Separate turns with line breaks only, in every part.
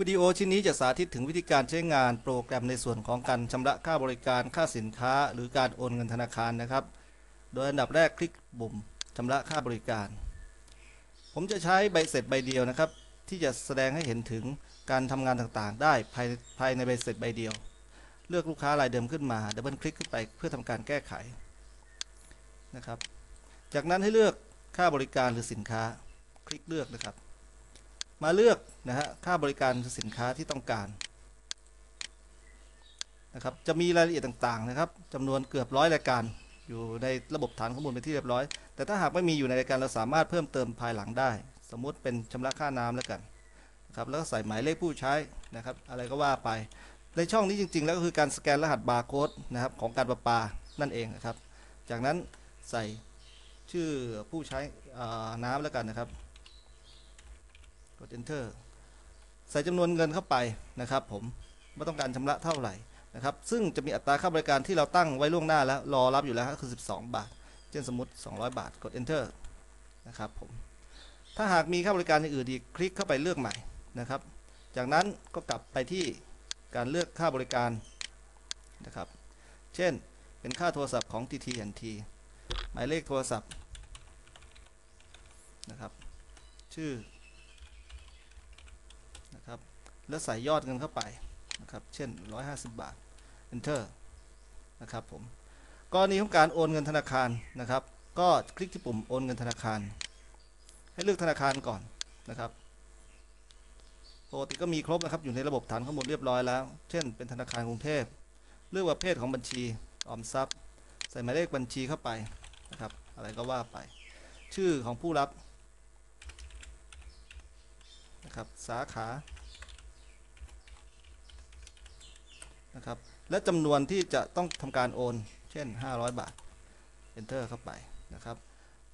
วิดีโอชิ้นนี้จะสาธิตถึงวิธีการใช้งานโปรแกรมในส่วนของการชำระค่าบริการค่าสินค้า หรือการโอนเงินธนาคารนะครับ โดยอันดับแรกคลิกปุ่มชำระค่าบริการ ผมจะใช้ใบเสร็จใบเดียวนะครับ ที่จะแสดงให้เห็นถึงการทำงานต่างๆ ได้ภายภายในใบเสร็จใบเดียว เลือกลูกค้ารายเดิมขึ้นมาดับเบิลคลิกขึ้นไปเพื่อทำการแก้ไขนะครับ จากนั้นให้เลือกค่าบริการหรือสินค้า คลิกเลือกนะครับ มาเลือกนะฮะค่าบริการสินค้าที่ต้องการนะครับจะมีรายละเอียดต่างๆนะครับจำนวนเกือบร้อยรายการอยู่ในระบบฐานข้อมูลเป็นที่เรียบร้อย แต่ถ้าหากไม่มีอยู่ในรายการเราสามารถเพิ่มเติมภายหลังได้ สมมุติเป็นชำระค่าน้ำแล้วกันนะครับแล้วก็ใส่หมายเลขผู้ใช้นะครับอะไรก็ว่าไป ในช่องนี้จริงๆ แล้วก็คือการสแกนรหัสบาร์โค้ดนะครับของการประปานั่นเองนะครับ จากนั้นใส่ชื่อผู้ใช้น้ำแล้วกันนะครับ ด enter ใส่จำนวนเงินเข้าไปนะครับ ผมว่าต้องการชำระเท่าไหร่นะครับ ซึ่งจะมีอัตราค่าบริการที่เราตั้งไว้ล่วงหน้าแล้ว รอรับอยู่แล้วก็คือ 12 บาท เช่นสมมติ 200 บาท กด enter นะครับผม ถ้าหากมีค่าบริการอย่างอื่นอีกคลิกเข้าไปเลือกใหม่นะครับ จากนั้นก็กลับไปที่การเลือกค่าบริการนะครับ เช่น เป็นค่าโทรศัพท์ของ TT&T หมายเลขโทรศัพท์นะครับ ชื่อ แล้วใส่ยอดเงินเข้าไปนะครับ เช่น 150 บาท enter นะครับผมกรณีของการโอนเงินธนาคารนะครับ ก็คลิกที่ปุ่มโอนเงินธนาคาร ให้เลือกธนาคารก่อนนะครับปกติก็มีครบนะครับอยู่ในระบบฐานข้อมูลเรียบร้อยแล้ว เช่น เป็นธนาคารกรุงเทพเลือกประเภทของบัญชีออมทรัพย์ ใส่หมายเลขบัญชีเข้าไปนะครับ อะไรก็ว่าไป ชื่อของผู้รับนะครับสาขา นะครับ และจำนวนที่จะต้องทำการโอน เช่น 500 บาท enter เข้าไปนะครับ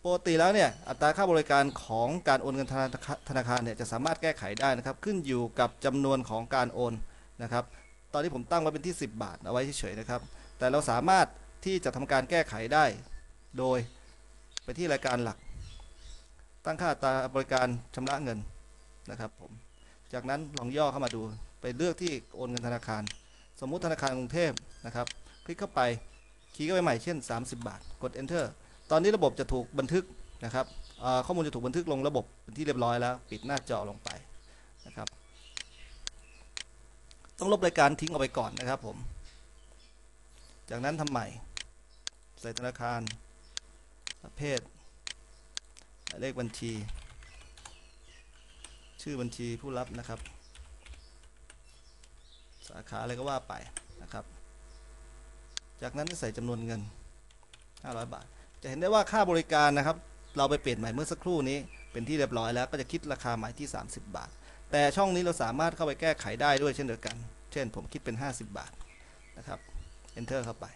ปกติแล้วเนี่ยอัตราค่าบริการของการโอนเงินธนาคารธนาคารเนี่ยจะสามารถแก้ไขได้นะครับ ขึ้นอยู่กับจำนวนของการโอนนะครับ ตอนนี้ผมตั้งไว้เป็นที่ 10 บาทเอาไว้เฉยๆนะครับ แต่เราสามารถที่จะทำการแก้ไขได้โดยไปที่รายการหลัก ตั้งค่าอัตราบริการชำระเงินนะครับผมจากนั้นลองย่อเข้ามาดูไปเลือกที่โอนเงินธนาคาร สมมุติธนาคารกรุงเทพนะครับ คลิกเข้าไป คีย์เข้าไปใหม่เช่น 30 บาท กด enter ตอนนี้ระบบจะถูกบันทึกนะครับข้อมูลจะถูกบันทึกลงระบบเป็นที่เรียบร้อยแล้ว ปิดหน้าจอลงไปนะครับ ต้องลบรายการทิ้งออกไปก่อนนะครับผม จากนั้นทำใหม่ ใส่ธนาคาร ประเภท เลขบัญชี ชื่อบัญชีผู้รับนะครับ สาขาอะไรก็ว่าไปนะครับ จากนั้นใส่จำนวนเงิน 500 บาท จะเห็นได้ว่าค่าบริการนะครับ เราไปเปลี่ยนใหม่เมื่อสักครู่นี้ เป็นที่เรียบร้อยแล้วก็จะคิดราคาใหม่ที่ 30 บาท แต่ช่องนี้เราสามารถเข้าไปแก้ไขได้ด้วยเช่นเดียวกัน เช่น ผมคิดเป็น 50 บาทนะครับ enter เข้าไป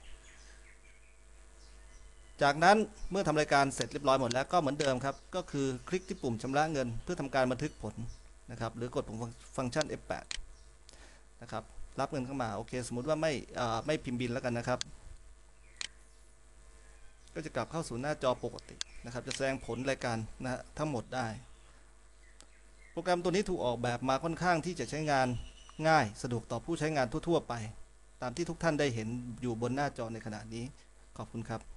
จากนั้นเมื่อทำรายการเสร็จเรียบร้อยหมดแล้วก็เหมือนเดิมครับ ก็คือคลิกที่ปุ่มชำระเงิน เพื่อทำการบันทึกผลนะครับ หรือกดปุ่มฟังก์ชัน F8 นะครับ รับเงินเข้ามาโอเค สมมุติว่าไม่ไม่พิมพ์บินแล้วกันนะครับ ก็จะกลับเข้าสู่หน้าจอปกตินะครับ จะแสดงผลรายการนะทั้งหมดได้ โปรแกรมตัวนี้ถูกออกแบบมาค่อนข้างที่จะใช้งานง่ายสะดวกต่อผู้ใช้งานทั่ว ๆ ไป ตามที่ทุกท่านได้เห็นอยู่บนหน้าจอในขณะนี้ขอบคุณครับ